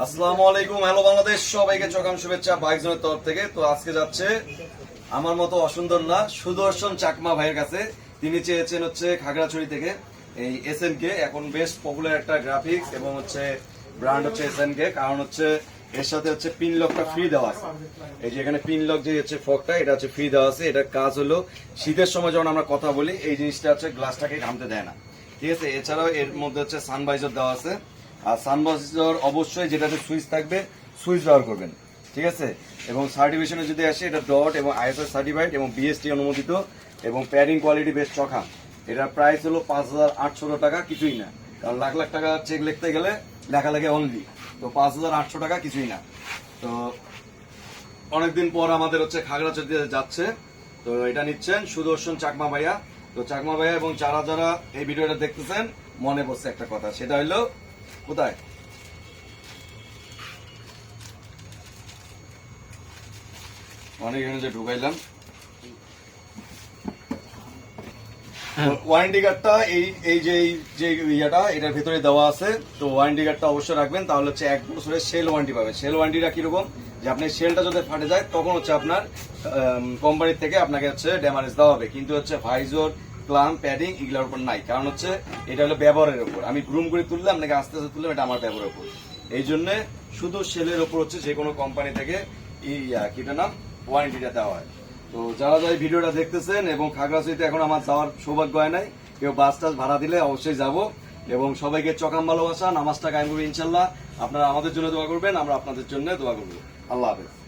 আসসালামু আলাইকুম, হ্যালো বাংলাদেশ, সবাইকে শুভেচ্ছা তরফ থেকে। তো আজকে যাচ্ছে আমার মতো অসুন্দর না, সুদর্শন চাকমা ভাইয়ের কাছে। তিনি চেয়েছেন হচ্ছে খাগড়াছড়ি থেকে এই এস কে এখন বেশ পপুলার একটা গ্রাফিক্স এবং হচ্ছে ব্র্যান্ড হচ্ছে এস কে কারণ হচ্ছে এর সাথে হচ্ছে পিন লকটা ফ্রি দেওয়া আছে। এই যে এখানে পিন লক যে হচ্ছে ফকটা এটা হচ্ছে ফ্রি দেওয়া আছে। এটার কাজ হলো শীতের সময় যখন আমরা কথা বলি, এই জিনিসটা হচ্ছে গ্লাসটাকে ঘামতে দেয় না। ঠিক আছে, এছাড়াও এর মধ্যে হচ্ছে সানভাইজার দেওয়া আছে। আর সানভাইজার অবশ্যই যেটাতে সুইচ থাকবে, সুইচ ব্যবহার করবেন। ঠিক আছে? এবং সার্টিফিকেশনে যদি আসে, এটা ডট এবং আইএসআই সার্টিফাইড এবং বিএসটি অনুমোদিত এবং প্যাডিং কোয়ালিটি বেশ চখা। এটার প্রাইস হলো পাঁচ হাজার আটশো টাকা, কিছুই না। কারণ লাখ লাখ টাকা চেক লিখতে গেলে লেখা লাগে অনলি তো পাঁচ হাজার আটশো টাকা, কিছুই না। তো অনেকদিন পর আমাদের হচ্ছে খাগড়াছড়িতে যাচ্ছে। তো এটা নিচ্ছেন সুদর্শন চাকমা ভাইয়া। তো চাকমা ভাইয়া এবং যারা যারা এই ভিডিওটা দেখতেছেন, মনে পড়ছে একটা কথা। সেটা হলো কোথায়? অনেক এখানে যে ঢুকাইলাম। ওয়ারেন্টি কার্ডটা এই এই যে এই যে ইয়াটা, এটার ভিতরে দেওয়া আছে। তো ওয়ারেন্টি কার্ডটা অবশ্যই রাখবেন। তাহলে হচ্ছে এক বছরের সেল ওয়ারেন্টি পাবেন। সেল ওয়ারেন্টিটা কীরকম? যে আপনি সেলটা যদি ফাটে যায়, তখন হচ্ছে আপনার কোম্পানির থেকে আপনাকে হচ্ছে ড্যামারেজ দেওয়া হবে। কিন্তু হচ্ছে ভাইজোর ক্লাম প্যাডিং এগুলোর উপর নাই। কারণ হচ্ছে এটা হলো ব্যবহারের উপর। আমি গ্রুম করে তুললে আপনাকে আস্তে আস্তে তুললাম এটা আমার ব্যবহারের উপর। এই জন্য শুধু সেলের উপর হচ্ছে যে কোনো কোম্পানি থেকে আহ, কিটা নাম? ওয়ারেন্টিটা দেওয়া হয়। তো যারা যারা ভিডিওটা দেখতেছেন এবং খাগড়াছড়িতে এখন আমার যাওয়ার সৌভাগ্য হয় নাই কেউ বাস টাস ভাড়া দিলে অবশ্যই যাব এবং সবাইকে চকাম ভালোবাসা নামাজটা করবে ইনশাল্লাহ আপনারা আমাদের জন্য দোয়া করবেন আমরা আপনাদের জন্য দোয়া করব। আল্লাহ হাফেজ।